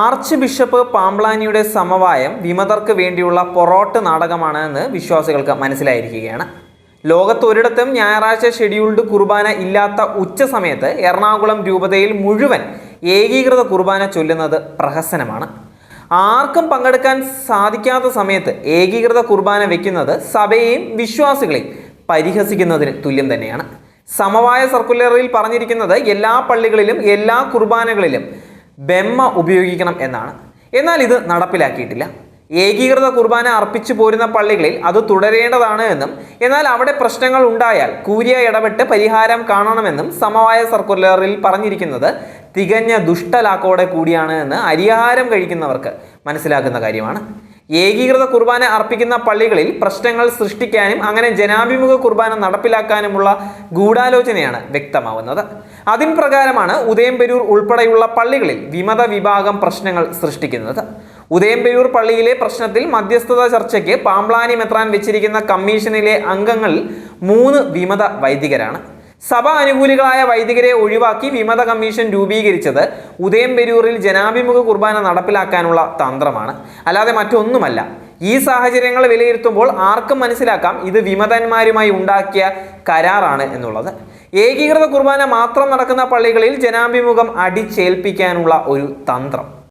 Arch bishop പാംബ്ലാനിയുടെ സമവായം വിമതർക്ക് വേണ്ടിയുള്ള പൊറോട്ട് നാടകമാണ് എന്ന് വിശ്വാസികൾക്ക് മനസ്സിലായിരിക്കുകയാണ്. ലോകത്ത് ഒരിടത്തും ഞായറാഴ്ച ഷെഡ്യൂൾഡ് കുർബാന ഇല്ലാത്ത ഉച്ച സമയത്ത് എറണാകുളം രൂപതയിൽ മുഴുവൻ ഏകീകൃത കുർബാന ചൊല്ലുന്നത് പ്രഹസനമാണ്. ആർക്കും പങ്കെടുക്കാൻ സാധിക്കാത്ത സമയത്ത് ഏകീകൃത കുർബാന വയ്ക്കുന്നത് സഭയെയും വിശ്വാസികളെയും പരിഹസിക്കുന്നതിന് തുല്യം തന്നെയാണ്. സമവായ സർക്കുലറിൽ പറഞ്ഞിരിക്കുന്നത് എല്ലാ പള്ളികളിലും എല്ലാ കുർബാനകളിലും ബെമ്മ ഉപയോഗിക്കണം എന്നാണ്. എന്നാൽ ഇത് നടപ്പിലാക്കിയിട്ടില്ല. ഏകീകൃത കുർബാന അർപ്പിച്ചു പോരുന്ന പള്ളികളിൽ അത് തുടരേണ്ടതാണ് എന്നും എന്നാൽ അവിടെ പ്രശ്നങ്ങൾ ഉണ്ടായാൽ കൂരിയ ഇടപെട്ട് പരിഹാരം കാണണമെന്നും സമവായ സർക്കുലറിൽ പറഞ്ഞിരിക്കുന്നത് തികഞ്ഞ ദുഷ്ടലാക്കോടെ കൂടിയാണ് എന്ന് അരിഹാരം കഴിക്കുന്നവർക്ക് മനസ്സിലാക്കുന്ന കാര്യമാണ്. ഏകീകൃത കുർബാന അർപ്പിക്കുന്ന പള്ളികളിൽ പ്രശ്നങ്ങൾ സൃഷ്ടിക്കാനും അങ്ങനെ ജനാഭിമുഖ കുർബാന നടപ്പിലാക്കാനുമുള്ള ഗൂഢാലോചനയാണ് വ്യക്തമാവുന്നത്. അതിൻ പ്രകാരമാണ് ഉദയംപെരൂർ ഉൾപ്പെടെയുള്ള പള്ളികളിൽ വിമത വിഭാഗം പ്രശ്നങ്ങൾ സൃഷ്ടിക്കുന്നത്. ഉദയംപെരൂർ പള്ളിയിലെ പ്രശ്നത്തിൽ മധ്യസ്ഥത ചർച്ചയ്ക്ക് പാമ്പ്ലാനി മെത്രാൻ വെച്ചിരിക്കുന്ന കമ്മീഷനിലെ അംഗങ്ങളിൽ മൂന്ന് വിമത വൈദികരാണ്. സഭ അനുകൂലികളായ വൈദികരെ ഒഴിവാക്കി വിമത കമ്മീഷൻ രൂപീകരിച്ചത് ഉദയംപെരൂരിൽ ജനാഭിമുഖ കുർബാന നടപ്പിലാക്കാനുള്ള തന്ത്രമാണ്. അല്ലാതെ മറ്റൊന്നുമല്ല. ഈ സാഹചര്യങ്ങൾ വിലയിരുത്തുമ്പോൾ ആർക്കും മനസ്സിലാക്കാം ഇത് വിമതന്മാരുമായി ഉണ്ടാക്കിയ കരാറാണ് എന്നുള്ളത്. ഏകീകൃത കുർബാന മാത്രം നടക്കുന്ന പള്ളികളിൽ ജനാഭിമുഖം അടിച്ചേൽപ്പിക്കാനുള്ള ഒരു തന്ത്രം.